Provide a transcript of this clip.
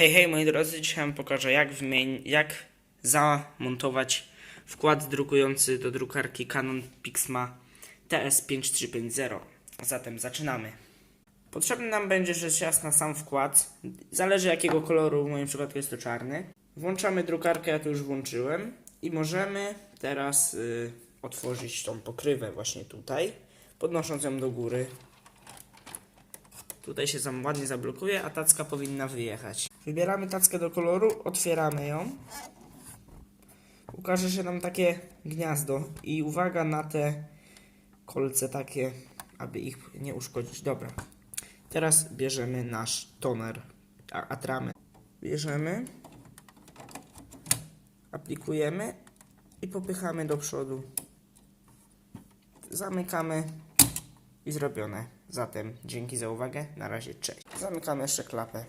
Hej, hej moi drodzy, dzisiaj wam pokażę jak, jak zamontować wkład drukujący do drukarki Canon Pixma TS5350. Zatem zaczynamy. Potrzebny nam będzie rzecz jasna sam wkład. Zależy jakiego koloru, w moim przypadku jest to czarny. Włączamy drukarkę, ja to już włączyłem. I możemy teraz y, otworzyć tą pokrywę właśnie tutaj, podnosząc ją do góry. Tutaj się tam ładnie zablokuje, a tacka powinna wyjechać. Wybieramy tackę do koloru, otwieramy ją. Ukaże się nam takie gniazdo i uwaga na te kolce takie, aby ich nie uszkodzić. Dobra. Teraz bierzemy nasz toner, atramy. Bierzemy, aplikujemy i popychamy do przodu. Zamykamy i zrobione. Zatem dzięki za uwagę. Na razie cześć. Zamykamy jeszcze klapę.